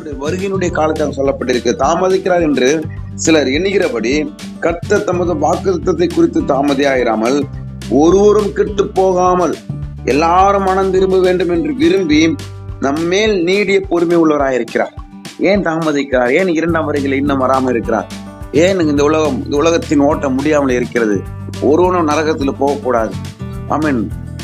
கர்த்தருடைய வருகையினுடைய காலத்தால் சொல்லப்பட்டிருக்கு. தாமதிக்கிறார் என்று சிலர் எண்ணுகிறபடி கர்த்தர் தமது வாக்குத்தத்தை குறித்து தாமதியாயிராமல் ஒருவரும் கெட்டு போகாமல் எல்லாரும் மனம் திரும்ப வேண்டும் என்று விரும்பி நம்மேல் நீடிய பொறுமை உள்ளவராயிருக்கிறார் ஏன் தாமதிக்கிறார்? ஏன் இரண்டாம் வரைகளை இன்னும் வராமல் இருக்கிறார்? ஏன் இந்த உலகம் இந்த உலகத்தின் ஓட்டம் முடியாமல் இருக்கிறது? ஒருவனும் நரகத்தில் போகக்கூடாது. ஆமீன்.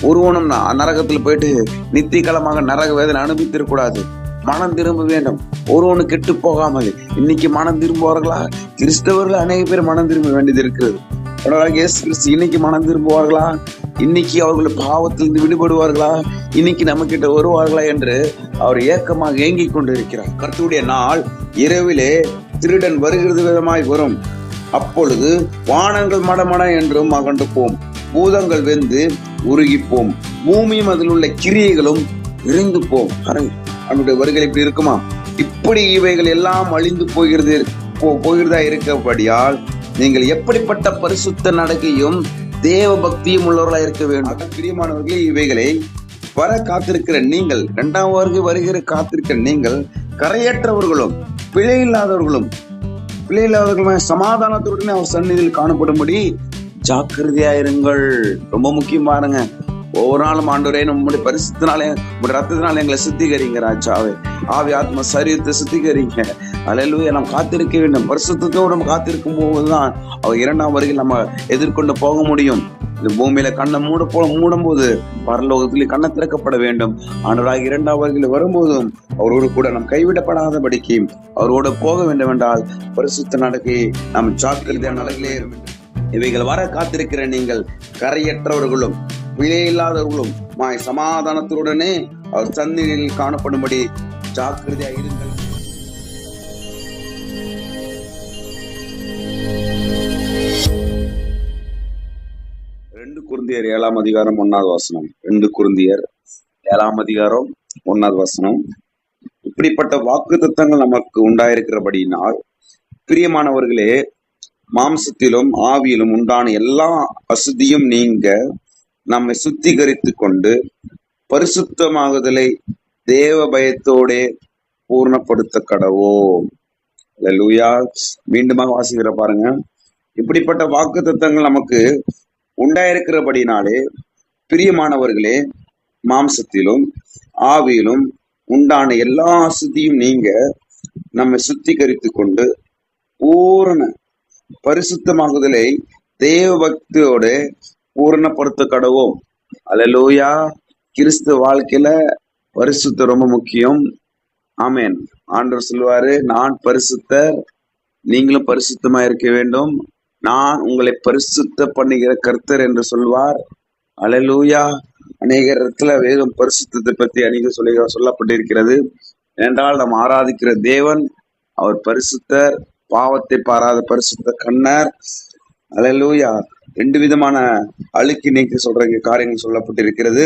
ஒருவனும் நரகத்தில் போயிட்டு நித்திய காலமாக நரக வேதனை அனுபவித்திருக்கூடாது மனம் திரும்ப வேண்டும். ஒருவனு கெட்டு போகாமல் இன்னைக்கு மனம் திரும்புவார்களா? கிறிஸ்தவர்கள் அநேக பேர் மனம் திரும்ப வேண்டியது இருக்கிறது. இயேசு கிறிஸ்து இன்னைக்கு மனம் திரும்புவார்களா? இன்னைக்கு அவர்கள் பாவத்திலிருந்து விடுபடுவார்களா? இன்னைக்கு நம்ம கிட்ட வருவார்களா என்று அவர் ஏக்கமாக ஏங்கிக் கொண்டிருக்கிறார். கர்த்தருடைய நாள் இரவிலே திருடன் வருகிறது விதமாய் வரும். அப்பொழுது வானங்கள் மடமட என்றும் அகண்டு போம் பூதங்கள் வெந்து உருகிப்போம். பூமியும் அதில் உள்ள கிரியைகளும் விரிந்து போம் நம்முடைய வருகை இப்படி இருக்குமா? இப்படி இவைகள் எல்லாம் அழிந்து போகிறது போ- போகிறதா இருக்கபடியால் நீங்கள் எப்படிப்பட்ட பரிசுத்த நடக்கையும் தேவ பக்தியும் உள்ளவர்களா இருக்க வேண்டும். பிரியமானவர்களே இவைகளை வர காத்திருக்கிற நீங்கள் இரண்டாம் வருகை வருகிற காத்திருக்கிற நீங்கள் கரையற்றவர்களும் பிழை இல்லாதவர்களும் பிழை இல்லாதவர்களும் சமாதானத்துடனே அவர் சந்நிதியில் காணப்படும்படி ஜாக்கிரதையாயிருங்கள். ரொம்ப முக்கியம் பாருங்க. ஒவ்வொரு நாளும் ஆண்டவரே நம்முடைய பரிசுத்தினாலே உங்களுடைய ரத்தத்தினால எங்களை சுத்திகரிங்க ராஜாவே. ஆவி ஆத்ம சரீரத்தை சுத்திகரிங்க. அலையிலுய நாம் காத்திருக்க வேண்டும். பரிசுத்தோடு நம்ம காத்திருக்கும் போதுதான் அவர் இரண்டாம் வரையில் நம்ம எதிர்கொண்டு போக முடியும். இந்த பூமியில கண்ணை மூட போல மூடும் போது பரலோகத்தில் கண்ணை திறக்கப்பட வேண்டும். ஆண்டவராக இரண்டாம் வருகையில் வரும்போதும் அவரோடு கூட நாம் கைவிடப்படாதபடிக்கு அவரோடு போக வேண்டும் என்றால் பரிசுத்த நடக்கை நாம் ஜாக்கிரதையான அழகிலே இவைகள் வர காத்திருக்கிற நீங்கள் கரையற்றவர்களும் பிழை இல்லாதவர்களும் மாய் சமாதானத்துடனே அவர் சந்தையில் காணப்படும்படி ஜாக்கிரதையாக இருங்கள். ரெண்டு குருந்தியர் ஏழாம் அதிகாரம் ஒன்னாவது வசனம். ரெண்டு குருந்தியர் ஏழாம் அதிகாரம் ஒன்னாவது வசனம். இப்படிப்பட்ட வாக்கு தத்தங்கள் நமக்கு உண்டாயிருக்கிறபடினால் பிரியமானவர்களே மாம்சத்திலும் ஆவியிலும் உண்டான எல்லா அசுதியும் நீங்க நம்மை சுத்திகரித்து கொண்டு பரிசுத்தமாகுதலை தேவ பயத்தோடே பூர்ணப்படுத்த கடவோம். லூயா மீண்டுமாக வாசிக்கிற பாருங்க. இப்படிப்பட்ட வாக்கு தத்தங்கள் நமக்கு உண்டாயிருக்கிறபடினாலே பிரியமானவர்களே மாம்சத்திலும் ஆவியிலும் உண்டான எல்லா அசுத்தியும் நீங்க நம்மை சுத்திகரித்து கொண்டு பூரண பரிசுத்தமாகுதலை தேவ பக்தியோடு பூரணப்படுத்த கடவோம் அலலூயா கிறிஸ்து வாழ்க்கையில பரிசுத்தம் ரொம்ப முக்கியம். ஆமேன். ஆண்டவர் சொல்லுவாரு நான் பரிசுத்தர் நீங்களும் பரிசுத்தமா இருக்க வேண்டும். நான் உங்களை பரிசுத்த பண்ணுகிற கர்த்தர் என்று சொல்வார். அலலூயா அநேக இடத்துல வேதம் பரிசுத்தத்தை பத்தி அநேக சொல்லி சொல்லப்பட்டிருக்கிறது. என்றால் நாம் ஆராதிக்கிற தேவன் அவர் பரிசுத்தர் பாவத்தை பாராத பரிசுத்த கண்ணர் அலலூயா ரெண்டு விதமான அழுக்கி நீக்கி சொல்ற இங்க காரியங்கள் சொல்லப்பட்டிருக்கிறது.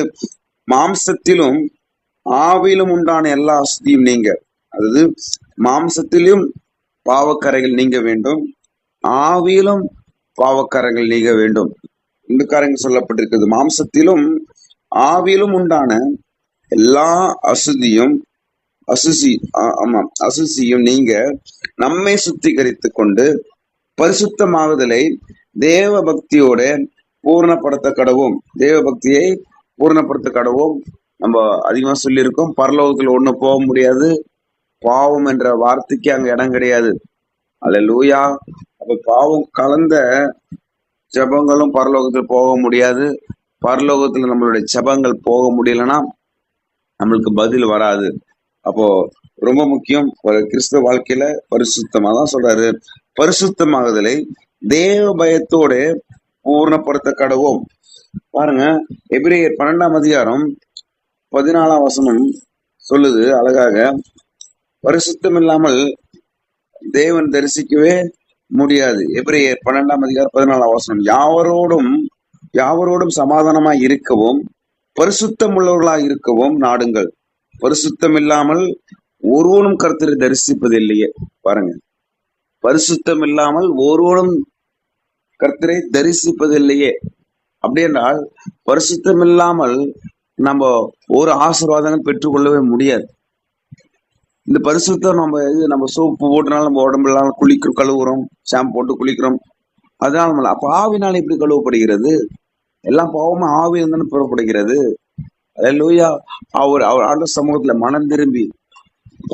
மாம்சத்திலும் ஆவியிலும் உண்டான எல்லா அசுதியும் நீங்க. அதாவது மாம்சத்திலும் பாவக்கரைகள் நீங்க வேண்டும். ஆவியிலும் பாவக்கரைகள் நீங்க வேண்டும். இந்த காரியங்கள் சொல்லப்பட்டிருக்கிறது. மாம்சத்திலும் ஆவியிலும் உண்டான எல்லா அசுதியும் அசுசி ஆமா ஆமாம் அசுசியும் நீங்க நம்மை சுத்திகரித்து கொண்டு பரிசுத்தமாகுதலை தேவ பக்தியோட பூர்ணப்படுத்த கடவும் தேவ பக்தியை பூர்ணப்படுத்த கடவும் நம்ம அதிகமா சொல்லியிருக்கோம். பரலோகத்துல ஒண்ணு போக முடியாது. பாவம் என்ற வார்த்தைக்கு அங்க இடம் கிடையாது. அல்ல லூயா அப்ப பாவம் கலந்த ஜெபங்களும் பரலோகத்தில் போக முடியாது. பரலோகத்துல நம்மளுடைய ஜெபங்கள் போக முடியலன்னா நம்மளுக்கு பதில் வராது. அப்போ ரொம்ப முக்கியம். கிறிஸ்தவ வாழ்க்கையில பரிசுத்தமா தான் சொல்றாரு. பரிசுத்தமாகுதலை தேவ பயத்தோட பூர்ணப்படுத்த கடவோம் பாருங்க எபிரேயர் பன்னெண்டாம் அதிகாரம் பதினாலாம் வசனம் சொல்லுது அழகாக. பரிசுத்தம் இல்லாமல் தேவன் தரிசிக்கவே முடியாது. எபிரேயர் பன்னெண்டாம் அதிகாரம் பதினாலாம் வசனம். யாவரோடும் யாவரோடும் சமாதானமாய் இருக்கவும் பரிசுத்தம் உள்ளவர்களாய் இருக்கவும் நாடுங்கள். பரிசுத்தம் இல்லாமல் ஒருவனும் கர்த்தரை தரிசிப்பதில்லையே. பாருங்க. பரிசுத்தம் இல்லாமல் ஒருவனும் கர்த்தரை தரிசிப்பதில்லையே. அப்படி என்றால் பரிசுத்தம் இல்லாமல் நம்ம ஒரு ஆசீர்வாதங்கள் பெற்றுக்கொள்ளவே முடியாது. இந்த பரிசுத்தம் நம்ம இது நம்ம சோப்பு போட்டனால நம்ம உடம்புலாம் குளிக்கிறோம் கழுவுறோம் ஷாம்பு போட்டு குளிக்கிறோம். அதனால அப்ப ஆவினால் எப்படி கழுவப்படுகிறது? எல்லாம் பாவமும் ஆவியில் தானே புறப்படுகிறது. லூயா அவர் அவர் ஆண்ட சமூகத்துல மனம் திரும்பி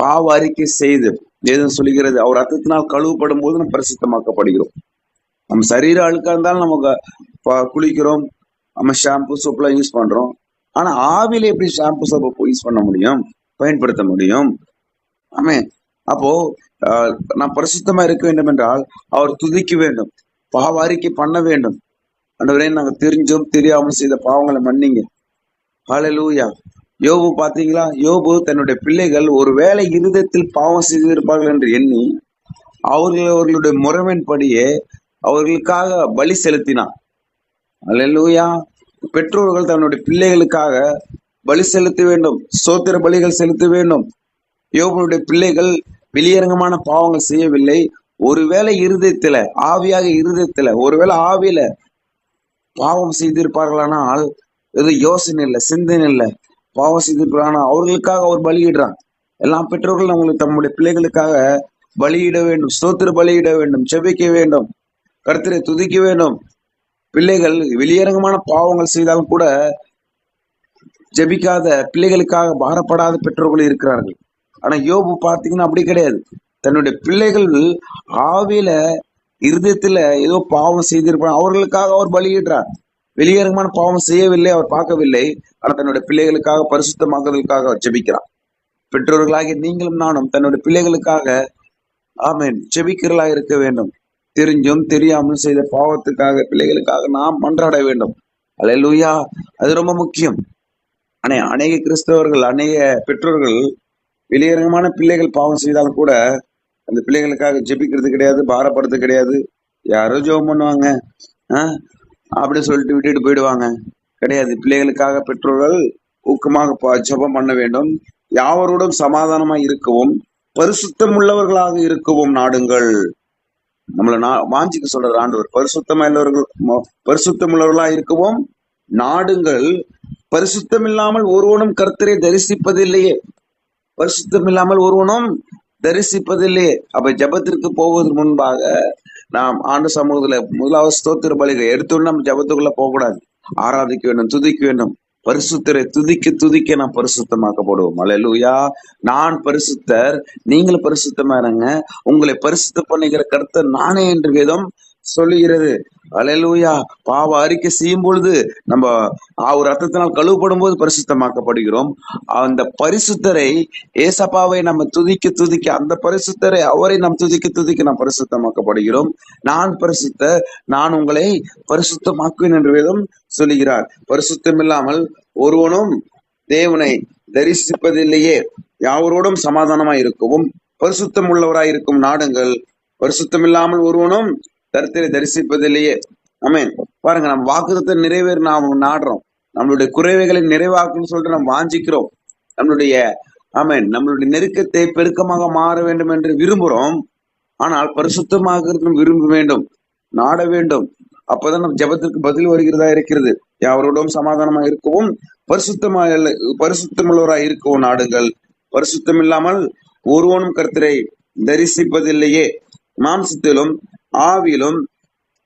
பாவ அறிக்கை செய்து வேதம் சொல்லுகிறது அவர் ரத்தத்தினால் கழுவப்படும் போது நம்ம பிரசித்தமாக்கப்படுகிறோம். நம்ம சரீர அழுக்கா இருந்தாலும் நமக்கு குளிக்கிறோம் நம்ம ஷாம்பு சோப்புலாம் யூஸ் பண்றோம். ஆனா ஆவில எப்படி ஷாம்பு சோப்பு யூஸ் பண்ண முடியும்? பயன்படுத்த முடியும். ஆமே அப்போ நான் நாம் பரிசுத்தமா இருக்க வேண்டும் என்றால் அவர் துதிக்க வேண்டும் பாவ அறிக்கை பண்ண வேண்டும். ஆண்டவரே நாங்க தெரிஞ்சும் தெரியாமல் செய்த பாவங்களை மன்னிங்க. ஹலலூயா யோபு பாத்தீங்களா யோபு தன்னுடைய பிள்ளைகள் ஒருவேளை இருதயத்தில் பாவம் செய்திருப்பார்கள் என்று எண்ணி அவர்கள் அவர்களுடைய முறைமையின்படியே அவர்களுக்காக பலி செலுத்தினான். அல்லூயா பெற்றோர்கள் தன்னுடைய பிள்ளைகளுக்காக பலி செலுத்த வேண்டும் சோத்திர பலிகள் செலுத்த வேண்டும். யோபனுடைய பிள்ளைகள் வெளியரங்கமான பாவங்கள் செய்யவில்லை. ஒருவேளை இருதயத்துல ஆவியாக இருதயத்துல ஒருவேளை ஆவியில பாவம் செய்திருப்பார்களானால் எதுவும் யோசனை இல்லை சிந்தனை இல்லை. பாவம் அவர்களுக்காக அவர் பலியிடுறான் எல்லா பெற்றோர்கள் அவங்களுக்கு தம்முடைய பிள்ளைகளுக்காக பலியிட வேண்டும் ஸ்தோத்திர பலியிட வேண்டும் செபிக்க வேண்டும் கருத்தரை துதிக்க வேண்டும். பிள்ளைகள் வெளியரங்கமான பாவங்கள் செய்தாலும் கூட ஜெபிக்காத பிள்ளைகளுக்காக பாரப்படாத பெற்றோர்கள் இருக்கிறார்கள். ஆனா யோபு பார்த்தீங்கன்னா அப்படி கிடையாது. தன்னுடைய பிள்ளைகள் ஆவியில இருதயத்துல ஏதோ பாவம் செய்திருப்பாங்க. அவர்களுக்காக அவர் பலியிடுறார். வெளியரங்கமான பாவம் செய்யவில்லை அவர் பார்க்கவில்லை. ஆனால் தன்னுடைய பிள்ளைகளுக்காக பரிசுத்தமாக்குவதற்காக அவர் ஜெபிக்கிறார். பெற்றோர்களாகிய நீங்களும் நானும் தன்னுடைய பிள்ளைகளுக்காக ஆமேன் ஜெபிக்கிறலா இருக்க வேண்டும். தெரிஞ்சும் தெரியாமல் செய்த பாவத்துக்காக பிள்ளைகளுக்காக நாம் மன்றாட வேண்டும். அலையலூயா அது ரொம்ப முக்கியம். ஆனா அநேக கிறிஸ்தவர்கள் அநேக பெற்றோர்கள் வெளியரங்கமான பிள்ளைகள் பாவம் செய்தாலும் கூட அந்த பிள்ளைகளுக்காக ஜெபிக்கிறது கிடையாது பாரப்படுறது கிடையாது. யாரோ ஜெபம் பண்ணுவாங்க. அப்படின்னு அப்படி சொல்லிட்டு விட்டுட்டு போயிடுவாங்க. கிடையாது. பிள்ளைகளுக்காக பெற்றோர்கள் ஊக்கமாக ஜபம் ஜெபம் பண்ண வேண்டும். யாவரோடும் சமாதானமா இருக்கவும் பரிசுத்தம் உள்ளவர்களாக இருக்கவும் நாடுங்கள். நம்மள நா சொல்ற சொல்றாரு ஆண்டவர். பரிசுத்தம் உள்ளவர்கள் பரிசுத்தம் உள்ளவர்களா இருக்கவும் நாடுங்கள். பரிசுத்தம் இல்லாமல் ஒருவனும் கர்த்தரை தரிசிப்பதில்லையே. பரிசுத்தம் இல்லாமல் ஒருவனும் தரிசிப்பதில்லையே. அப்ப ஜெபத்திற்கு போவதற்கு முன்பாக நாம் ஆண்டு சமூகத்துல முதலாவது ஸ்தோத்திர பலிகளை எடுத்தோன்னு நம்ம ஜெபத்துக்குள்ள போகக்கூடாது. ஆராதிக்க வேண்டும் துதிக்க வேண்டும். பரிசுத்தரை துதிக்க துதிக்க நாம் பரிசுத்தமாக்கப்படுவோம். அலையலூயா நான் பரிசுத்தர் நீங்களும் பரிசுத்தமா இருங்க உங்களை பரிசுத்த பண்ணுகிற கருத்தை நானே என்று விதம் சொல்லுகிறது. அலையலூயா பாவ அறிக்கை செய்யும் பொழுது நம்ம அவர் ரத்தத்தினால் கழுவப்படும் போது பரிசுத்தமாக்கப்படுகிறோம். அந்த பரிசுத்தரை ஏசப்பாவை நம்ம துதிக்க துதிக்க அந்த பரிசுத்தரை அவரை நாம் துதிக்க துதிக்க நாம் பரிசுத்தமாக்கப்படுகிறோம். நான் பரிசுத்த நான் உங்களை பரிசுத்தமாக்குவேன் என்று வேதம் சொல்லுகிறார். பரிசுத்தம் இல்லாமல் ஒருவனும் தேவனை தரிசிப்பதில்லையே. யாவரோடும் சமாதானமாய் இருக்கவும் பரிசுத்தம் உள்ளவராய் இருக்கும் நாடுங்கள். பரிசுத்தம் இல்லாமல் ஒருவனும் கருத்தரை தரிசிப்பதிலேயே. ஆமென். பாருங்க நம்ம வாக்குத்தத்தை நிறைவேற நாம் நாடுறோம். நம்மளுடைய குறைவைகளை நிறைவாக்கணும்னு சொல்லிட்டு நாம் வாஞ்சிக்கிறோம். நம்மளுடைய ஆமென் நம்மளுடைய நெருக்கத்தை பெருக்கமாக மாற வேண்டும் என்று விரும்புகிறோம் ஆனால் பரிசுத்தமாக விரும்ப வேண்டும். நாட வேண்டும். அப்பதான் நம் ஜபத்திற்கு பதில் வருகிறதா இருக்கிறது. யாவரோடும் சமாதானமா இருக்கவும் பரிசுத்தமாக பரிசுத்தமுள்ளவராய் இருக்கவும் நாடுங்கள். பரிசுத்தம் இல்லாமல் ஒருவனும் கருத்தரை தரிசிப்பதில்லையே. மாம்சத்திலும் ஆவியிலும்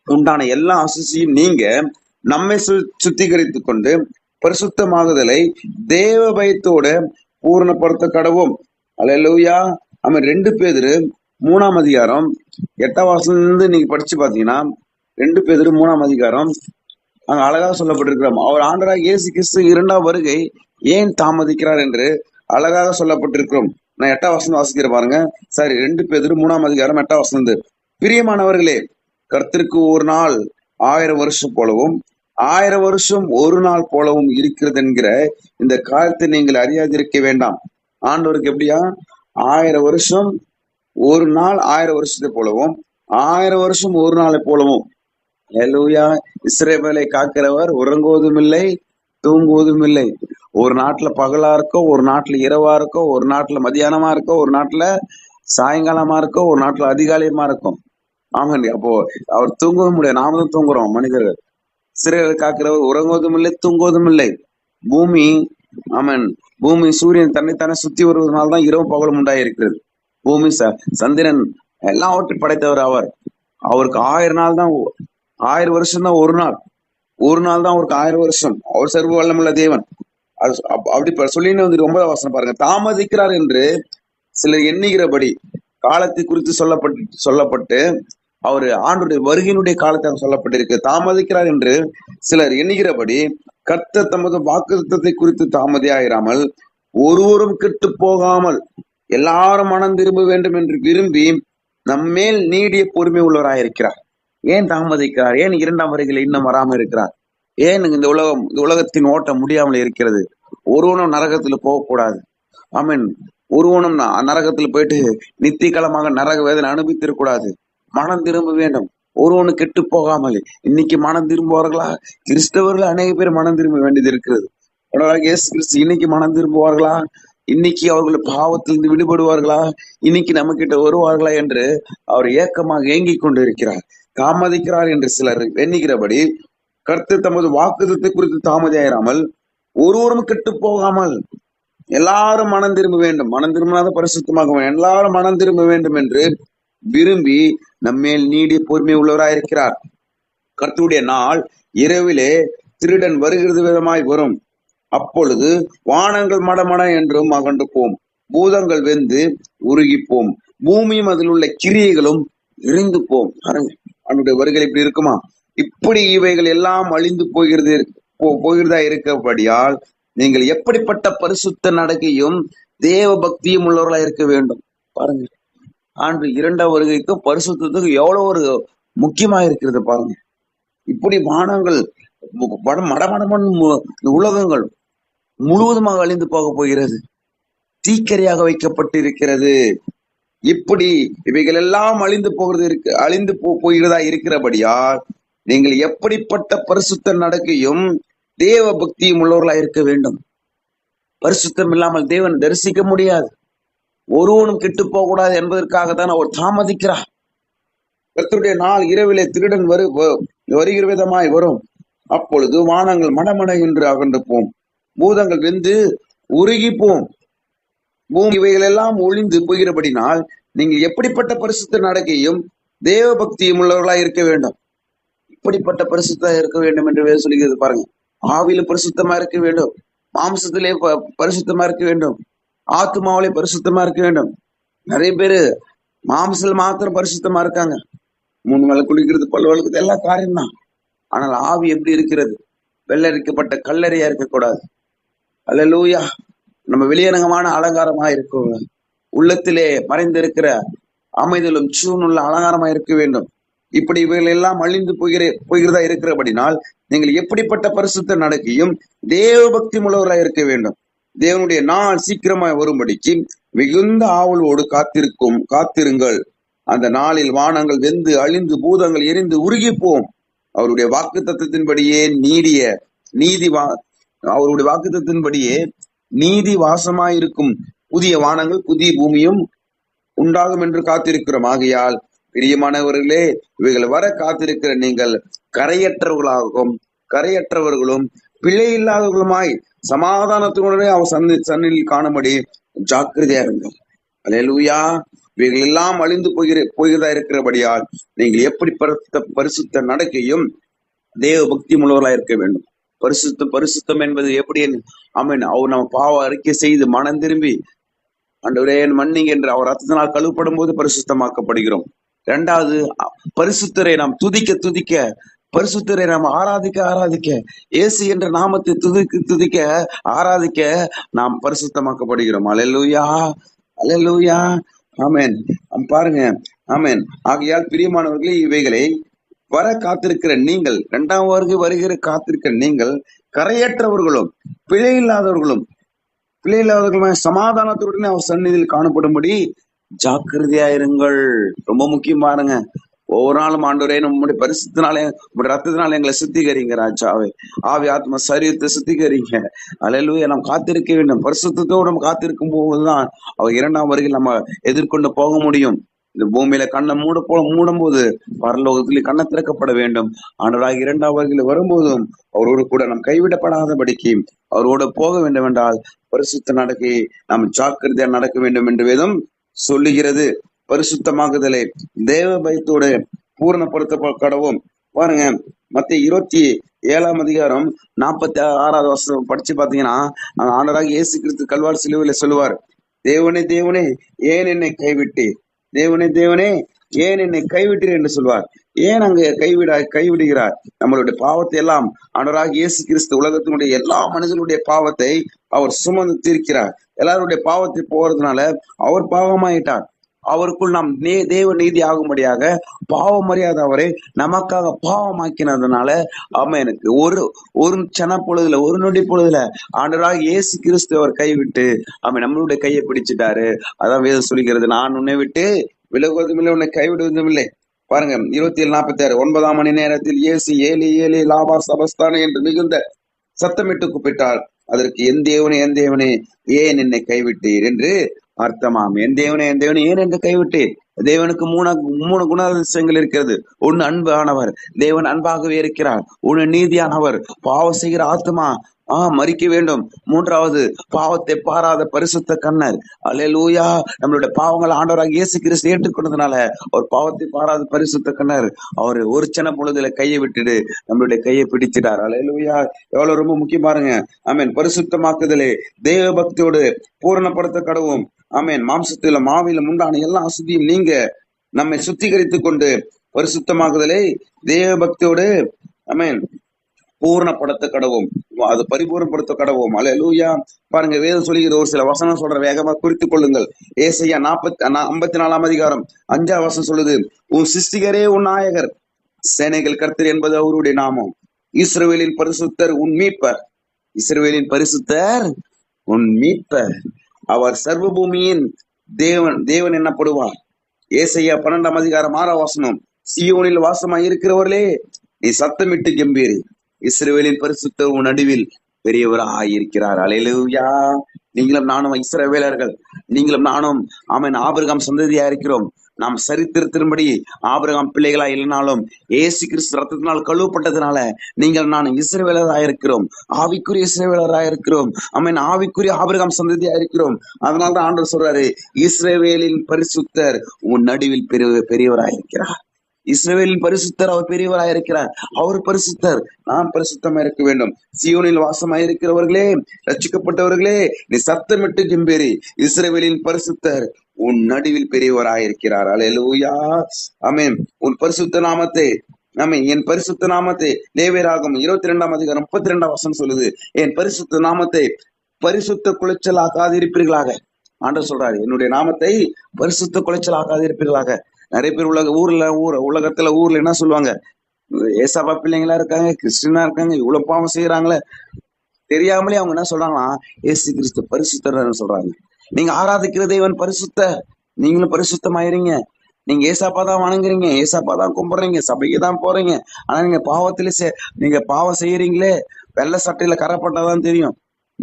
உண்டான எல்லா அசுசியும் நீங்க நம்மை சு- சுத்திகரித்துக் கொண்டு பரிசுத்தமாகுதலை தேவ பயத்தோட பூரணப்படுத்த கடவும் அலையலூயா நம்ம ரெண்டு பேர் மூணாம் அதிகாரம் எட்டாம் இருந்து நீங்க படிச்சு பாத்தீங்கன்னா ரெண்டு பேர் மூணாம் அதிகாரம் அங்க அழகா சொல்லப்பட்டிருக்கிறோம் அவர் ஆண்டராக இயேசு கிறிஸ்து இரண்டாம் வருகை ஏன் தாமதிக்கிறார் என்று அழகாக சொல்லப்பட்டிருக்கிறோம். நான் எட்டாம் வசனம் வாசிக்கிறேன் பாருங்க. சரி ரெண்டு பேர் மூணாம் அதிகாரம் எட்டாம் வசனம் பிரியமானவர்களே கர்த்தருக்கு ஒரு நாள் ஆயிரம் வருஷம் போலவும் ஆயிரம் வருஷம் ஒரு நாள் போலவும் இருக்கிறது என்கிற இந்த காலத்தை நீங்கள் அறியாதிருக்க வேண்டாம். ஆண்டவருக்கு எப்படியா? ஆயிரம் வருஷம் ஒரு நாள் ஆயிரம் வருஷத்தை போலவும் ஆயிரம் வருஷம் ஒரு நாளை போலவும். எல்லூயா இஸ்ரவேலை காக்கிறவர் உறங்குவதும் இல்லை தூங்குவதும் இல்லை ஒரு நாட்டுல பகலா இருக்கோ ஒரு நாட்டுல இரவா இருக்கோ ஒரு நாட்டுல மதியானமா இருக்கோ ஒரு நாட்டுல சாயங்காலமா இருக்கோ ஒரு நாட்டுல அதிகாலையுமா இருக்கும் ஆமாண்டி. அப்போ அவர் தூங்கவும் முடியாது. நாம தான் தூங்குறோம் மனிதர்கள் சிறைகளை காக்கிறவர் உறங்குவதும் இல்லை தூங்குவதும் இல்லை. பூமி ஆமன். பூமி சூரியன் தன்னைத்தானே சுத்தி வருவதனால தான் இரவு பகலும் உண்டாயிருக்கிறது. பூமி ச- சந்திரன் எல்லாவற்றையும் படைத்தவர் அவர். அவருக்கு ஆயிரம் நாள் தான் ஆயிரம் வருஷம் தான் ஒரு நாள். ஒரு நாள் தான் அவருக்கு ஆயிரம் வருஷம். அவர் சர்வ வல்லமுள்ள தேவன். அப்படி ப- சொல்லின்னு வந்து ரொம்ப அவசரம் பாருங்க. தாமதிக்கிறார் என்று சிலர் எண்ணுகிறபடி காலத்தை குறித்து சொல்லப்பட்டு சொல்லப்பட்டு அவர் ஆண்டுடைய வருகையினுடைய காலத்தை சொல்லப்பட்டிருக்கு. தாமதிக்கிறார் என்று சிலர் எண்ணுகிறபடி கர்த்த தமது வாக்குத்தத்தை குறித்து தாமதியாயிராமல் ஒருவரும் கெட்டு போகாமல் எல்லாரும் மனம் திரும்ப வேண்டும் என்று விரும்பி நம்மேல் நீடிய பொறுமை உள்ளவராயிருக்கிறார். ஏன் தாமதிக்கிறார்? ஏன் இரண்டாம் வருகையில் இன்னும் வராமல் இருக்கிறார்? ஏன் இந்த உலகம் இந்த உலகத்தின் ஓட்டம் முடியாமல் இருக்கிறது? ஒருவனும் நரகத்துல போகக்கூடாது. ஆமீன். ஒருவனும் நரகத்துல போயிட்டு நித்தியகாலமாக நரக வேதனை அனுபவித்திருக்கூடாது மனம் திரும்ப வேண்டும். ஒருவனு கெட்டு போகாமல். இன்னைக்கு மனம் திரும்புவார்களா கிறிஸ்தவர்கள் அநேக பேர் மனம் திரும்ப வேண்டியது இருக்கிறது. இயேசு கிறிஸ்து இன்னைக்கு மனம் திரும்புவார்களா? இன்னைக்கு அவர்கள் பாவத்திலிருந்து விடுபடுவார்களா? இன்னைக்கு நம்ம கிட்ட வருவார்களா என்று அவர் ஏக்கமாக ஏங்கிக் கொண்டு இருக்கிறார் தாமதிக்கிறார் என்று சிலர் எண்ணுகிறபடி கருத்து தமது வாக்குதத்தை குறித்து தாமதியாயிராமல் ஒருவரும் கெட்டு போகாமல் எல்லாரும் மனம் திரும்ப வேண்டும். மனம் திரும்பினாத பரிசுத்தமாக எல்லாரும் மனம் திரும்ப வேண்டும் என்று விரும்பி நம்மேல் நீடிய பொறுமை உள்ளவராயிருக்கிறார். கர்த்தருடைய நாள் இரவிலே திருடன் வருகிறது விதமாய் வரும். அப்பொழுது வானங்கள் மடமட என்றும் அகண்டு போம் பூதங்கள் வெந்து உருகிப்போம். பூமியும் அதில் உள்ள கிரியைகளும் எரிந்து போம் பாருங்க அவனுடைய வருகை இப்படி இருக்குமா? இப்படி இவைகள் எல்லாம் அழிந்து போகிறது போ- போகிறதா இருக்கபடியால் நீங்கள் எப்படிப்பட்ட பரிசுத்த நடக்கையும் தேவ பக்தியும் உள்ளவர்களா இருக்க வேண்டும். பாருங்க ஆண்டு இரண்டாம் வருகைக்கும் பரிசுத்தத்துக்கும் எவ்வளவு ஒரு முக்கியமா இருக்கிறது பாருங்க. இப்படி வானங்கள் மடமடமன் உலகங்கள் முழுவதுமாக அழிந்து போக போகிறது. தீக்கரையாக வைக்கப்பட்டு இருக்கிறது இப்படி இவைகள் எல்லாம் அழிந்து போகிறது இருக்கு அழிந்து போ போகிறதா இருக்கிறபடியால் நீங்கள் எப்படிப்பட்ட பரிசுத்த நடக்கையும் தேவ பக்தியும் உள்ளவர்களா இருக்க வேண்டும். பரிசுத்தம் இல்லாமல் தேவன் தரிசிக்க முடியாது. ஒருவனும் கெட்டு போகக்கூடாது என்பதற்காக தான் அவர் தாமதிக்கிறார். கர்த்தருடைய நாள் இரவிலே திருடன் வரு வ- வருகிற விதமாய் வரும். அப்பொழுது வானங்கள் மடமட என்று அகன்று போம். பூதங்கள் வெந்து உருகி போம். பூமி இவைகள் எல்லாம் ஒளிந்து போகிறபடினால் நீங்கள் எப்படிப்பட்ட பரிசுத்த நடக்கையும் தேவ பக்தியும் உள்ளவர்களா இருக்க வேண்டும். இப்படிப்பட்ட பரிசுத்தா இருக்க வேண்டும் என்று சொல்லுகிறது பாருங்க. ஆவியில பரிசுத்தமா இருக்க வேண்டும். மாம்சத்திலே ப- பரிசுத்தமா இருக்க வேண்டும். ஆத்மாவிலே பரிசுத்தமா இருக்க வேண்டும். நிறைய பேரு மாம்சல் மாத்திரம் பரிசுத்தமா இருக்காங்க. மூணு வேலை குளிக்கிறது பல் வளர்க்குறது எல்லா காரியம் தான் ஆனால் ஆவி எப்படி இருக்கிறது? வெள்ளரிக்கப்பட்ட கல்லறையா இருக்கக்கூடாது. அல்ல லூயா நம்ம வெளியரங்கமான அலங்காரமா இருக்கும். உள்ளத்திலே மறைந்திருக்கிற அமைதலும் சூனுள்ள அலங்காரமா இருக்க வேண்டும். இப்படி இவைகள் எல்லாம் அழிந்து போகிற போகிறதா இருக்கிறபடினால் நீங்கள் எப்படிப்பட்ட பரிசுத்த நடக்கையும் தேவபக்தி இருக்க வேண்டும். தேவனுடைய நாள் சீக்கிரமாய் வரும்படிக்கு மிகுந்த ஆவலோடு காத்திருக்கும் காத்திருங்கள். அந்த நாளில் வானங்கள் வெந்து அழிந்து பூதங்கள் எரிந்து உருகிப்போம். அவருடைய வாக்கு தத்துவத்தின்படியே நீடிய நீதி வா அவருடைய வாக்கு தத்துவத்தின்படியே நீதி வாசமாயிருக்கும். புதிய வானங்கள் புதிய பூமியும் உண்டாகும் என்று காத்திருக்கிறோம். ஆகையால் பிரியமானவர்களே இவைகள் வர காத்திருக்கிற நீங்கள் கரையற்றவர்களாகவும் கரையற்றவர்களும் பிழை இல்லாதவர்களுமாய் சமாதானத்துடனே அவர் சந்தி சன்னில் காணும்படி ஜாக்கிரதையா இருங்கள். அலையலூயா. இவைகள் எல்லாம் அழிந்து போகிற போகிறதா இருக்கிறபடியால் நீங்கள் எப்படி பரிசுத்த பரிசுத்த நடக்கையும் தேவ பக்தி உள்ளவர்களா இருக்க வேண்டும். பரிசுத்தம் பரிசுத்தம் என்பது எப்படி ஆமென். அவர் நம்ம பாவ அறிக்கை செய்து மனம் திரும்பி அன்றுவரே மன்னிங் மன்னிங்க என்று அவர் ரத்தத்தினால் கழுவப்படும் போது பரிசுத்தமாக்கப்படுகிறோம். இரண்டாவது பரிசுத்தரை நாம் துதிக்க துதிக்க பரிசுத்தரை நாம் ஆராதிக்க ஆராதிக்க. இயேசு என்ற நாமத்தை துதிக்க துதிக்க ஆராதிக்க நாம் பரிசுத்தமாக்கப்படுகிறோம். அல்லேலூயா அல்லேலூயா ஆமேன் பாருங்க. ஆமேன் ஆகையால் பிரியமானவர்களே இவைகளை வர காத்திருக்கிற நீங்கள் இரண்டாம் வருகை வருகிற காத்திருக்கிற நீங்கள் கரையற்றவர்களும் பிழை இல்லாதவர்களும் பிழை இல்லாதவர்களும் சமாதானத்துடனே அவர் சந்நிதியில் காணப்படும்படி ஜாக்கிரதையா இருங்கள். ரொம்ப முக்கியம் பாருங்க. ஒவ்வொரு நாளும் ஆண்டவரே நம்முடைய பரிசுத்தினாலே உங்களுடைய ரத்தத்தினால எங்களை சுத்திகரிங்க ராஜாவே. ஆவி ஆத்மா சரீரத்தை சுத்திகரிங்க. அலையிலுய நாம் காத்திருக்க வேண்டும். பரிசுத்தோடு நம்ம காத்திருக்கும் போதுதான் அவர் இரண்டாம் வருகையில் நம்ம எதிர்கொண்டு போக முடியும். இந்த பூமியில கண்ணை மூட போ மூடும் போது பரலோகத்தில் கண்ணை திறக்கப்பட வேண்டும். ஆண்டவராக இரண்டாம் வருகையில் வரும்போதும் அவரோடு கூட நாம் கைவிடப்படாதபடிக்கு அவரோடு போக வேண்டும் என்றால் பரிசுத்த நடக்கை நாம் ஜாக்கிரதையா நடக்க வேண்டும் என்று வேதம் சொல்லுகிறது. பரிசுத்தமாகுதலை தேவ பயத்தோடு பூரணப்படுத்த கடவும் பாருங்க மத்திய இருபத்தி ஏழாம் அதிகாரம் நாற்பத்தி ஆறாவது வருஷம் படிச்சு பாத்தீங்கன்னா ஆண்டராக இயேசு கிறிஸ்து கல்வார் சிலுவையில சொல்லுவார் தேவனே தேவனே ஏன் என்னை கைவிட்டு தேவனே தேவனே ஏன் என்னை கைவிட்டீர்? என்று சொல்வார் ஏன் அங்க கைவிட கைவிடுகிறார்? நம்மளுடைய பாவத்தை எல்லாம் ஆண்டராக இயேசு கிறிஸ்து உலகத்தினுடைய எல்லா மனிதனுடைய பாவத்தை அவர் சுமந்து தீர்க்கிறார். எல்லாருடைய பாவத்தை போறதுனால அவர் பாவமாயிட்டார். அவருக்குள் நாம் நே தேவ நீதி ஆகும்படியாக பாவம் அறியாத அவரை நமக்காக பாவமாக்கினதுனால அவன் எனக்கு ஒரு ஒரு சன பொழுதுல ஒரு நொடி பொழுதுல ஆண்டராக இயேசு கிறிஸ்து அவர் கைவிட்டு அவன் நம்மளுடைய கையை பிடிச்சிட்டாரு. அதான் வேதம் சொல்லிக்கிறது நான் உன்னை விட்டு விலகுவதும் இல்லை உன்னை கைவிடுவதும் இல்லை. பாருங்க இருபத்தி ஏழு நாற்பத்தி ஆறு ஒன்பதாம் மணி நேரத்தில் இயேசு ஏழு ஏழு லாபா சபஸ்தானே என்று மிகுந்த சத்தமிட்டு கூப்பிட்டார். அதற்கு என் தேவனே என் தேவனே ஏன் என்னை கைவிட்டீர் என்று அர்த்தமாம். என் தேவனே என் தேவனே ஏன் என்று கைவிட்டேன் தேவனுக்கு மூணு மூணு குணாதிசயங்கள் இருக்கிறது. ஒன்னு அன்பானவர் தேவன் அன்பாகவே இருக்கிறார். ஒன்னு நீதியானவர் பாவம் செய்கிற ஆத்மா ஆஹ் மறிக்க வேண்டும். மூன்றாவது பாவத்தை பாராத பரிசுத்த கண்ணர் அலையலூயா நம்மளுடைய பாவங்களை ஆண்டவராக இயேசு கிறிஸ்து ஏற்றுக்கொண்டதுனால ஒரு பாவத்தை பாராத பரிசுத்த கண்ணர் அவர் ஒரு சின்ன பொழுதுல கையை விட்டுடு நம்மளுடைய கையை பிடிச்சிட்டார். அலையலூயா எவ்வளவு ரொம்ப முக்கியம் பாருங்க. ஆமீன். பரிசுத்தமாக்குதலே. தேவ பக்தியோடு பூரணப்படுத்த கடவும் ஆமீன். மாம்சத்தில மாவில முண்டான எல்லா அசதியும் நீங்க நம்மை சுத்திகரித்துக் கொண்டு பரிசுத்தமாக்குதலே. தேவ பக்தியோடு ஆமென் பூர்ணப்படுத்த கடவும் அது பரிபூர்ணப்படுத்த கடவோம் அலையலூயா பாருங்க வேதம் சொல்லுகிற ஒரு சில வசனம் சொல்ற வேகமா குறித்துக் கொள்ளுங்கள். ஏசையா நாற்பத்தி ஐம்பத்தி நாலாம் அதிகாரம் அஞ்சாம் வசனம் சொல்லுது உன் சிஸ்டிகரே உன் நாயகர் சேனைகள் கர்த்தர் என்பது அவருடைய நாமம். இஸ்ரவேலின் பரிசுத்தர் உன் மீட்பர். இஸ்ரவேலின் பரிசுத்தர் உன் மீட்பர். அவர் சர்வ பூமியின் தேவன் தேவன் என்னப்படுவார். ஏசையா பன்னெண்டாம் அதிகாரம் ஆறாம் வசனம் சியோனில் வாசமாய் இருக்கிறவர்களே நீ சத்தமிட்டு கெம்பீரி. இஸ்ரேவேலின் பரிசுத்த உன் நடுவில் பெரியவராயிருக்கிறார் அலையிலுயா நீங்களும் நானும் இஸ்ரவேலர்கள். நீங்களும் நானும் அவன் ஆபிரகாம் சந்ததியா இருக்கிறோம். நாம் சரித்திரத்தின்படி ஆபிரகாம் பிள்ளைகளா இல்லைனாலும் ஏசு கிறிஸ்து ரத்தத்தினால் கழுவப்பட்டதுனால நீங்கள் நான் இஸ்ரேவேலராக இருக்கிறோம். ஆவிக்குரிய இஸ்ரேவேலராக இருக்கிறோம். அம்மன் ஆவிக்குரிய ஆபிரகாம் சந்ததியா இருக்கிறோம். அதனால தான் ஆண்டவர் சொல்றாரு இஸ்ரேவேலின் பரிசுத்தர் உன் நடுவில் பெரிய பெரியவராக இருக்கிறார். இஸ்ரேலின் பரிசுத்தர் அவர் பெரியவராக இருக்கிறார் அவர் பரிசுத்தர். நாம் பரிசுத்தமா இருக்க வேண்டும் சியோனில் வாசமாய் இருக்கிறவர்களே ரச்சிக்கப்பட்டவர்களே நீ சத்தமிட்டு கிம்பேரி இஸ்ரவேலின் பரிசுத்தர் உன் நடுவில் பெரியவராக இருக்கிறார் அலையலூயா ஆமென். உன் பரிசுத்த நாமத்தை ஆமே என் பரிசுத்த நாமத்தை லேவியராகும். இருபத்தி ரெண்டாம் அதிகாரம் முப்பத்தி ரெண்டாம் வசனம் சொல்லுது. என் பரிசுத்த நாமத்தை பரிசுத்த குளிச்சல் ஆக்காதிருப்பீர்களாக ஆண்டவர் சொல்றாரு என்னுடைய நாமத்தை பரிசுத்த குலைச்சல் ஆக்காதிருப்பீர்களாக நிறைய பேர் உலக ஊர்ல ஊர் உலகத்துல ஊர்ல என்ன சொல்லுவாங்க? ஏசாப்பா பிள்ளைங்களா இருக்காங்க கிறிஸ்டினா இருக்காங்க இவ்வளவு பாவம் செய்யறாங்களே. தெரியாமலே அவங்க என்ன சொல்றாங்கன்னா ஏசு கிறிஸ்து பரிசுத்தர்னு சொல்றாங்க. நீங்க ஆராதிக்கிற தேவன் பரிசுத்த நீங்களும் பரிசுத்தமாயிருங்க. நீங்க ஏசாப்பா தான் வணங்குறீங்க ஏசாப்பா தான் கும்பிடுறீங்க சபைக்கு தான் போறீங்க. ஆனா நீங்க பாவத்திலே நீங்க பாவம் செய்யறீங்களே. வெள்ளை சட்டையில கரப்பட்டாதான் தெரியும்.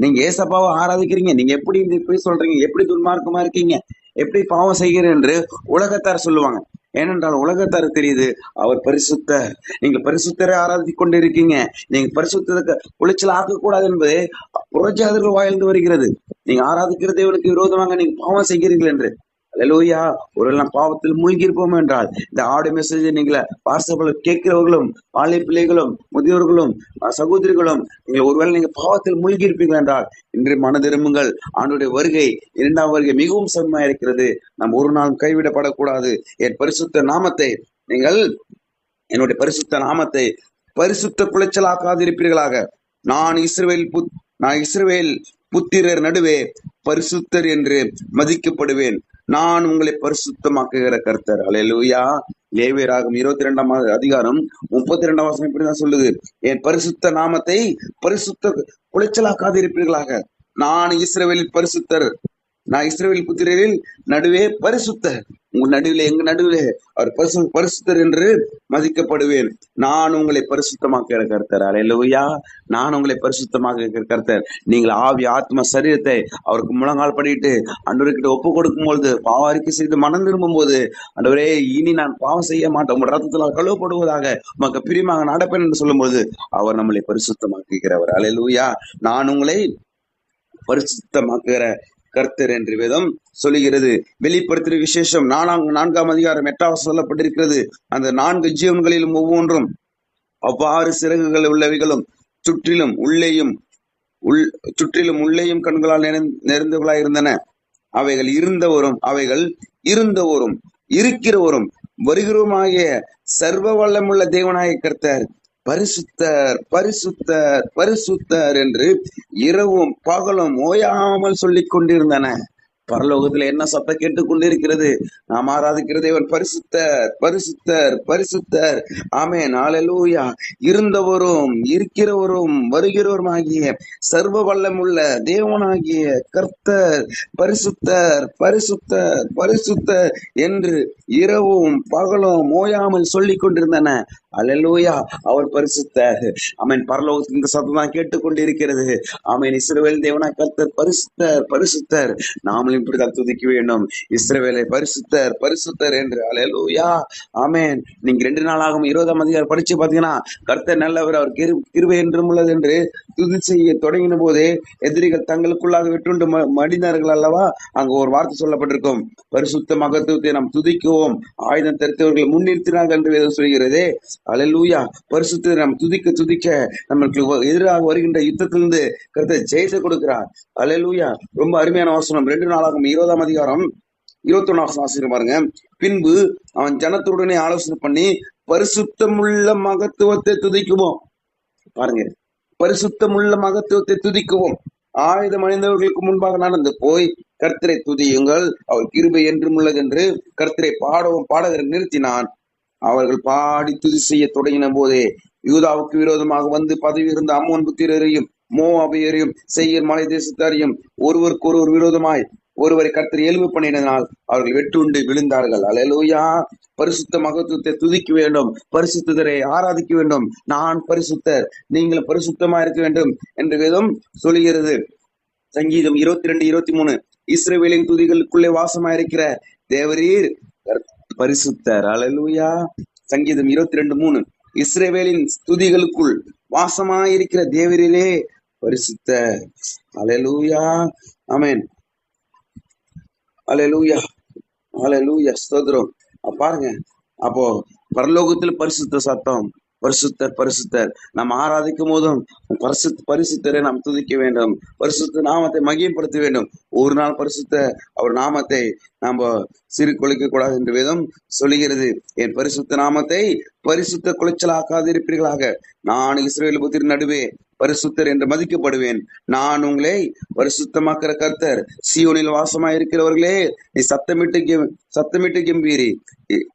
நீங்க ஏசப்பாவை ஆராதிக்கிறீங்க. நீங்க எப்படி இந்த போய் சொல்றீங்க? எப்படி துன்மார்க்கமா இருக்கீங்க? எப்படி பாவம் செய்கிறேன் என்று உலகத்தார் சொல்லுவாங்க. ஏனென்றால் உலகத்தார் தெரியுது அவர் பரிசுத்த நீங்க பரிசுத்தரை ஆராதி கொண்டு இருக்கீங்க. நீங்க பரிசுத்தத்துக்கு உளைச்சல் ஆக்கக்கூடாது என்பது புரட்சியாளர்கள் வாயிலிருந்து வருகிறது. நீங்க ஆராதிக்கிற தேவனுக்கு விரோதமாக நீங்க பாவம் செய்கிறீர்கள் என்று. அல்லேலூயா ஒரு பாவத்தில் மூழ்கி இருப்போம் என்றால் இந்த ஆடு மெசேஜ் நீங்கள வாட்ஸ்அப்ல கேட்கிறவர்களும் வாழை பிள்ளைகளும் முதியோர்களும் சகோதரிகளும் நீங்க ஒருவேளை நீங்க பாவத்தில் மூழ்கி இருப்பீர்கள் என்றால் இன்று மனதிரும்புங்கள். ஆண்டுடைய வருகை இரண்டாம் வருகை மிகவும் சமமா இருக்கிறது. நாம் ஒரு நாள் கைவிடப்படக்கூடாது. என் பரிசுத்த நாமத்தை நீங்கள் என்னுடைய பரிசுத்த நாமத்தை பரிசுத்த குலைச்சலாக்காதிருப்பீர்களாக. நான் இஸ்ரேல் புத் நான் இஸ்ரேல் புத்திரர் நடுவே பரிசுத்தர் என்று மதிக்கப்படுவேன். நான் உங்களை பரிசுத்தமாக்குகிற கர்த்தர். அல்லேலூயா லேவியராகும் இருபத்தி ரெண்டாம் அதிகாரம் முப்பத்தி ரெண்டாம் வாசம் இப்படிதான் சொல்லுது. என் பரிசுத்த நாமத்தை பரிசுத்த குலைச்சலாக்காதிருப்பீர்களாக. நான் இஸ்ரேவேலில் பரிசுத்தர். நான் இஸ்ரேவேல் புத்திரரில் நடுவே பரிசுத்தர். உங்க நடுவில் எங்க நடுவில் அவர் பரிசு பரிசுத்தர் என்று மதிக்கப்படுவேன். நான் உங்களை பரிசுத்தமாக்க கருத்தர். அல்லேலூயா நான் உங்களை பரிசுத்தமாக கருத்தர். நீங்கள் ஆவி ஆத்ம சரீரத்தை அவருக்கு முழங்கால் படிட்டு அன்றவர்கிட்ட ஒப்பு கொடுக்கும் பொழுது பாவாரிக்கு செய்து மனம் திரும்பும் போது அன்றவரே இனி நான் பாவம் செய்ய மாட்டேன். உங்கள் ரத்தத்தில் கழுவப்படுவதாக உமக்கு பிரியமாக நடப்பேன் என்று சொல்லும்போது அவர் நம்மளை பரிசுத்தமாக்குகிறவர். அல்லேலூயா நான் உங்களை பரிசுத்தமாக்குகிற கர்த்தர் என்று வேதம் சொல்லுகிறது. வெளிப்படுத்துகிற விசேஷம் நாலாம் நான்காம் அதிகாரம் எட்டாவது சொல்லப்பட்டிருக்கிறது. அந்த நான்கு ஜீவன்களிலும் ஒவ்வொன்றும் அவ்வாறு சிறகுகள் உள்ளவைகளும் சுற்றிலும் உள்ளேயும் உள் சுற்றிலும் உள்ளேயும் கண்களால் நிறைந்- நிறைந்தவர்களாய் இருந்தன. அவைகள் இருந்தவரும் அவைகள் இருந்தவரும் இருக்கிறவரும் வருகிறவருமாகிய சர்வ வல்லமுள்ள தேவனாய கர்த்தர் பரிசுத்தர் பரிசுத்தர் பரிசுத்தர் என்று இரவும் பகலும் ஓயாமல் சொல்லிக் கொண்டிருந்தன. பரலோகத்துல என்ன சத்தம் கேட்டுக் கொண்டிருக்கிறது நாம் ஆராதிக்கிற தேவன் பரிசுத்தர் பரிசுத்தர் பரிசுத்தர். ஆமே ஹalleluya. இருந்தவரும் இருக்கிறவரும் வருகிறவருமாகிய சர்வ வல்லமுள்ள தேவனாகிய கர்த்தர் பரிசுத்தர் பரிசுத்தர் பரிசுத்தர் என்று இரவும் பகலும் ஓயாமல் சொல்லி கொண்டிருந்தன. அலலூயா அவர் பரிசுத்தர். ஆமென். பரலோகத்தில் இந்த சத்தம் தான் கேட்டுக்கொண்டிருக்கிறது. ஆமேன். இஸ்ரவேல் தேவனா கர்த்தர் பரிசுத்தர் பரிசுத்தர். நாமளும் இப்படிதான் துதிக்க வேண்டும் இஸ்ரவேலை பரிசுத்தர் பரிசுத்தர் என்று. அலையலூயா ஆமேன். நீங்க ரெண்டு நாளாகும் இருபதாம் அதிகாரம் படிச்சு பாத்தீங்கன்னா கர்த்தர் நல்லவர் அவர் கிரு கிருவை என்றும் உள்ளது என்று துதி செய்ய தொடங்கின போது எதிரிகள் தங்களுக்குள்ளாக விட்டுண்டு மடிந்தார்கள் அல்லவா? அங்க ஒரு வார்த்தை சொல்லப்பட்டிருக்கும். பரிசுத்த மகத்துவத்தை நாம் துதிக்குவோம். ஆயுதம் தெரித்தவர்கள் முன்னிறுத்தினார்கள் என்று வேதம் சொல்கிறதே. அலையலூயா பரிசுத்தை நாம் துதிக்க துதிக்க நம்மளுக்கு எதிராக வருகின்ற யுத்தத்திலிருந்து கருத்தை ஜெயித்து கொடுக்கிறார். அலையலூயா ரொம்ப அருமையான வசனம். ரெண்டு நாள் நாளாகும் இருபதாம் அதிகாரம் இருபத்தி ஒன்னாம் ஆசிரியர் பாருங்க. பின்பு அவன் ஜனத்துடனே ஆலோசனை பண்ணி பரிசுத்தமுள்ள மகத்துவத்தை துதிக்குவோம். பாருங்க. பரிசுத்தமுள்ள மகத்துவத்தை துதிக்குவோம். ஆயுதம் அணிந்தவர்களுக்கு முன்பாக நடந்து போய் கர்த்தரை துதியுங்கள். அவர் கிருபை என்றும் உள்ளது என்று கர்த்தரை பாடவும் பாடகரை நிறுத்தினான். அவர்கள் பாடி துதி செய்ய தொடங்கின போதே யூதாவுக்கு விரோதமாக வந்து பதவி இருந்த அம்மோன் புத்திரரையும் மோவாபியரையும் செய்யர் மலை தேசத்தாரையும் ஒருவருக்கு ஒருவர் விரோதமாய் ஒருவரை கர்த்தர் எலும்பு பண்ணினால் அவர்கள் வெட்டுண்டு விழுந்தார்கள். அலையலூயா. பரிசுத்த மகத்துவத்தை துதிக்க வேண்டும். பரிசுத்தரை ஆராதிக்க வேண்டும். நான் பரிசுத்தர். நீங்கள் பரிசுத்தமா இருக்க வேண்டும் என்று விதம் சொல்லுகிறது. சங்கீதம் இருபத்தி ரெண்டு இருபத்தி மூணு இஸ்ரேவேலின் துதிகளுக்குள்ளே வாசமாயிருக்கிற தேவரீர் பரிசுத்தர். அலலூயா சங்கீதம் இருபத்தி ரெண்டு மூணு. இஸ்ரேவேலின் துதிகளுக்குள் வாசமாயிருக்கிற தேவரீரே பரிசுத்தர். அலலூயா ஆமென். அல்லேலூயா அல்லேலூயா ஸ்தோத்திரம். பாருங்க. அப்போ பரலோகத்தில் பரிசுத்த சத்தம். பரிசுத்தர் பரிசுத்தர். நாம் ஆராதிக்கும் போதும் பரிசுத்த பரிசுத்தரை நாம் துதிக்க வேண்டும். பரிசுத்த நாமத்தை மகிமைப்படுத்த வேண்டும். ஒரு நாள் பரிசுத்த அவர் நாமத்தை நாம் சிறு குலைக்க கூடாது என்று வேதம் சொல்லுகிறது. என் பரிசுத்த நாமத்தை பரிசுத்த குலைச்சலாக்காதிருப்பீர்களாக. நான் இஸ்ரேல் புத்திர நடுவே பரிசுத்தர் என்று மதிக்கப்படுவேன். நான் உங்களை பரிசுத்தமாக்கிற கர்த்தர். சியோனில் வாசமாய் இருக்கிறவர்களே நீ சத்தமிட்டு கெம்- சத்தமிட்டு கெம்பீரி. இ-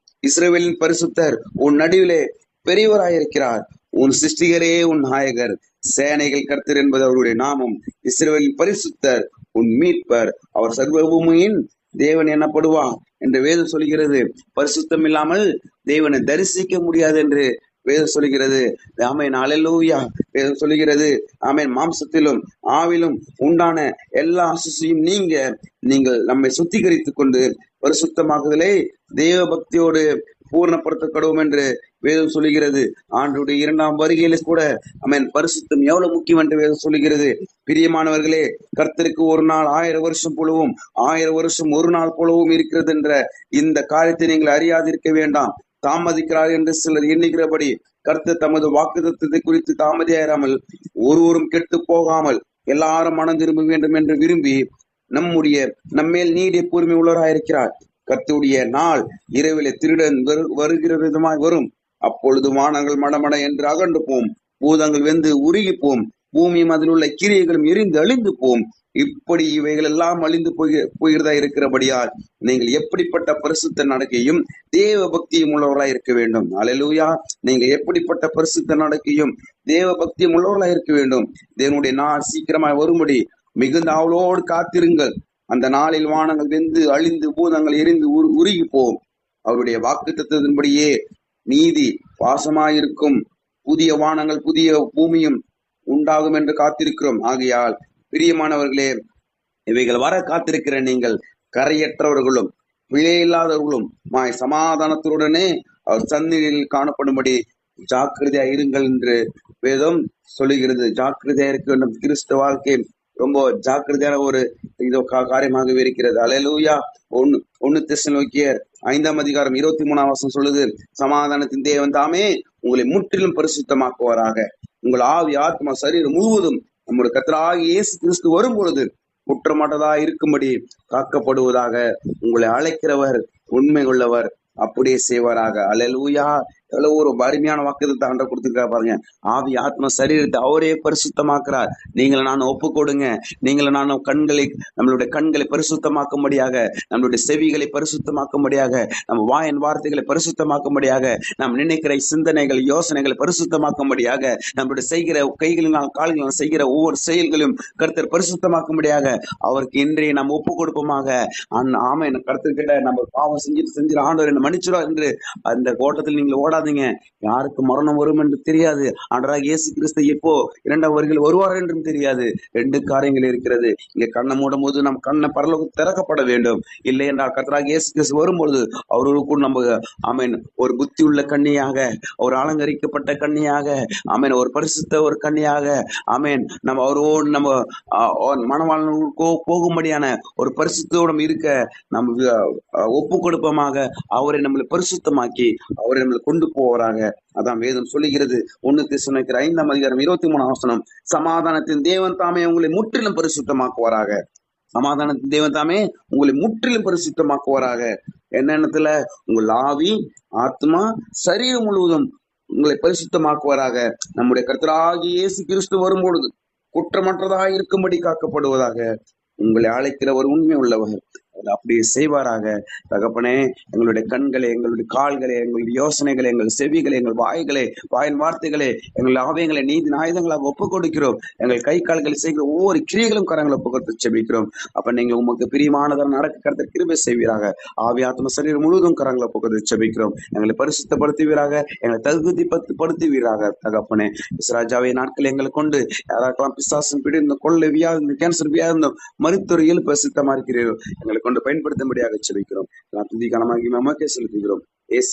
பரிசுத்தர் உன் நடுவிலே பெரியவராயிருக்கிறார். உன் சிருஷ்டிகரே உன் நாயகர். சேனைகள் கர்த்தர் என்பது அவருடைய நாமம். இஸ்ரேலின் பரிசுத்தர் உன் மீட்பர். அவர் சர்வபூமியின் தேவன் எனப்படுவா என்று வேதம் சொல்கிறது. பரிசுத்தம் இல்லாமல் தேவனை தரிசிக்க முடியாது என்று வேதம் சொல்கிறது. ஆமை அல்லேலூயா வேதம் சொல்லுகிறது ஆமை மாம்சத்திலும் ஆவிலும் உண்டான எல்லா அசுசியும் நீங்க நீங்கள் நம்மை சுத்திகரித்துக் கொண்டு பரிசுத்தமாகுதலே தேவ பக்தியோடு பூர்ணப்படுத்தப்படுவோம் என்று வேதம் சொல்லுகிறது. ஆண்டுடைய இரண்டாம் வருகையில கூட அமேன் பரிசுத்தம் எவ்வளவு முக்கியம் என்று வேதம் சொல்லுகிறது. பிரியமானவர்களே கர்த்தருக்கு ஒரு நாள் ஆயிரம் வருஷம் போலவும் ஆயிரம் வருஷம் ஒரு நாள் போலவும் இருக்கிறது என்ற இந்த காரியத்தை நீங்கள் அறியாதிருக்க வேண்டாம். தாமதிக்கிறார் என்று சிலர் எண்ணுகிறபடி கர்த்தர் தமது வாக்குத்தத்தை குறித்து தாமதியாயிராமல் ஒருவரும் கெட்டு போகாமல் எல்லாரும் மனம் திரும்ப வேண்டும் என்று விரும்பி நம்முடைய நம்மேல் நீடிய பொறுமை உள்ளவராயிருக்கிறார். கர்த்தருடைய நாள் இரவிலே திருடன் வரு- வருகிற விதமாய் வரும். அப்பொழுது வானங்கள் மடமட என்று அகண்டு போம் பூதங்கள் வெந்து உருகி போம் பூமியும் அதில் உள்ள கிரியைகளும் எரிந்து அழிந்து போம் இப்படி இவைகள் எல்லாம் அழிந்து போய் போகிறதா இருக்கிறபடியால் நீங்கள் எப்படிப்பட்ட பரிசுத்த நடக்கையும் தேவ பக்தியும் உள்ளவர்களாய் இருக்க வேண்டும். அலலூயா நீங்கள் எப்படிப்பட்ட பரிசுத்த நடக்கையும் தேவ பக்தியும் உள்ளவர்களாய் இருக்க வேண்டும். தேவனுடைய நாள் சீக்கிரமாய் வரும்படி மிகுந்த அவளோடு காத்திருங்கள். அந்த நாளில் வானங்கள் வெந்து அழிந்து பூதங்கள் எரிந்து உரு- உருகி போம் அவருடைய வாக்குத்தத்தின்படியே நீதி பாசமாயிருக்கும். புதிய வானங்கள் புதிய பூமியும் உண்டாகும் என்று காத்திருக்கிறோம். ஆகையால் பிரியமானவர்களே இவைகள் வர காத்திருக்கிற நீங்கள் கரையற்றவர்களும் பிழையில்லாதவர்களும் மாய் சமாதானத்துடனே அவர் சந்நிதியில் காணப்படும்படி ஜாக்கிரதையா இருங்கள் என்று வேதம் சொல்லுகிறது. ஜாக்கிரதையா இருக்க வேண்டும். கிறிஸ்த வாழ்க்கை ரொம்ப ஜாக்கிரதையான ஒரு இதோ காரியமாகவே இருக்கிறது. அலையலூயா. ஒன்னு ஒன்னு தெசலோக்கியர் ஐந்தாம் அதிகாரம் இருபத்தி மூணாம் வருஷம் சொல்லுது சமாதானத்தின் தேவன் தாமே உங்களை முற்றிலும் பரிசுத்தமாக்குவாராக. உங்கள் ஆவி ஆத்மா சரீரம் முழுவதும் நம்முடைய கத்தராகிய இயேசு கிறிஸ்து வரும் பொழுது குற்றமாட்டதா இருக்கும்படி காக்கப்படுவதாக உங்களை அழைக்கிறவர் உண்மை உள்ளவர் அப்படியே செய்வாராக. அலலூயா எவ்வளவு ஒரு அருமையான வாக்குத்தத்தை ஆண்டவர் கொடுத்துருக்கா பாருங்க. ஆவி ஆத்ம சரீரத்தை அவரே பரிசுத்தமாக்குறார். நீங்களை நான் ஒப்பு கொடுங்க நீங்களை நான் கண்களை நம்மளுடைய கண்களை பரிசுத்தமாக்கும்படியாக நம்மளுடைய செவிகளை பரிசுத்தமாக்கும்படியாக நம்ம வாயின் வார்த்தைகளை பரிசுத்தமாக்கும்படியாக நாம் நினைக்கிற சிந்தனைகள் யோசனைகளை பரிசுத்தமாக்கும்படியாக நம்மளுடைய செய்கிற கைகளினால் கால்களினால் செய்கிற ஒவ்வொரு செயல்களையும் கருத்தர் பரிசுத்தமாக்கும்படியாக அவருக்கு இன்றைய நாம் ஒப்பு கொடுப்போமாக அன் ஆமை கருத்துக்கிட்ட நம்ம பாவம் செஞ்சுட்டு செஞ்சு ஆண்டவர் என்ன மன்னிச்சிடும் என்று அந்த ஓட்டத்தில் நீங்கள் பயப்படாதீங்க யாருக்கு மரணம் வரும் என்று தெரியாது. ஆண்டராக இயேசு கிறிஸ்து எப்போ இரண்டாம் வருகில் வருவார் என்றும் தெரியாது. ரெண்டு காரியங்கள் இருக்கிறது. இங்க கண்ணை மூடும் போது நம் கண்ணை பரலோகம் திறக்கப்பட வேண்டும். இல்லை என்றால் கர்த்தராக இயேசு கிறிஸ்து வரும்பொழுது அவர்களுக்கும் நம்ம ஆமீன் ஒரு புத்தி உள்ள கண்ணியாக ஒரு அலங்கரிக்கப்பட்ட கண்ணியாக ஆமீன் ஒரு பரிசுத்த ஒரு கண்ணியாக ஆமீன் நம்ம அவரோடு நம்ம மனவாளர்களுக்கோ போகும்படியான ஒரு பரிசுத்தோடும் இருக்க நம்ம ஒப்பு கொடுப்போமாக அவரை நம்மளை பரிசுத்தமாக்கி அவரை நம்மளை கொண்டு போறாங்க. அதான் வேதம் சொல்லுகிறது. ஒண்ணு திசுனைக்கிற ஐந்தாம் அதிகாரம் இருபத்தி மூணு அவசனம் சமாதானத்தின் தேவன் தாமே உங்களை முற்றிலும் பரிசுத்தமாக்குவாராக. சமாதானத்தின் தேவன் தாமே உங்களை முற்றிலும் பரிசுத்தமாக்குவாராக. என்னென்னத்துல உங்கள் ஆவி ஆத்மா சரீரம் முழுவதும் உங்களை பரிசுத்தமாக்குவாராக. நம்முடைய கர்த்தராகிய இயேசு கிறிஸ்து வரும்பொழுது குற்றமற்றதாக இருக்கும்படி காக்கப்படுவதாக உங்களை அழைக்கிறவர் உண்மை உள்ளவர் அப்படியே செய்வாராக. தகப்பனே எங்களுடைய கண்களை எங்களுடைய கால்களை எங்களுடைய யோசனைகளை எங்கள் செவிகளை எங்கள் வாய்களை வாயின் வார்த்தைகளை எங்கள் ஆவயங்களை நீதி ஆயுதங்களாக ஒப்புக் கொடுக்கிறோம் எங்கள் கை கால்களை செய்கிற ஒவ்வொரு கிரியைகளும் கரங்களை ஒப்புக் கொடுத்து செபிக்கிறோம் அப்ப நீங்க உமக்கு பிரியமானதாக நடக்க கருத்து கிருபை செய்வீராக. ஆவி ஆத்ம சரீரம் முழுவதும் கரங்களை ஒப்புக் கொடுத்து செபிக்கிறோம் எங்களை பரிசுத்தப்படுத்துவீராக. எங்களை தகுதி பத்து படுத்துவீராக தகப்பனே. இஸ்ராஜாவை நாட்கள் எங்களை கொண்டு யாராக்கெல்லாம் பிசாசம் பிடிந்த கொள்ளை வியாதி கேன்சர் வியாதி மருத்துவர் இயல்பு சித்தமா இருக்கிறீர்கள் எங்களை கொண்டு பயன்படுத்தும்படியாக செபிக்கிறோம் நான் துதி கனமாகி நமக்கே செலுத்துகிறோம். எஸ்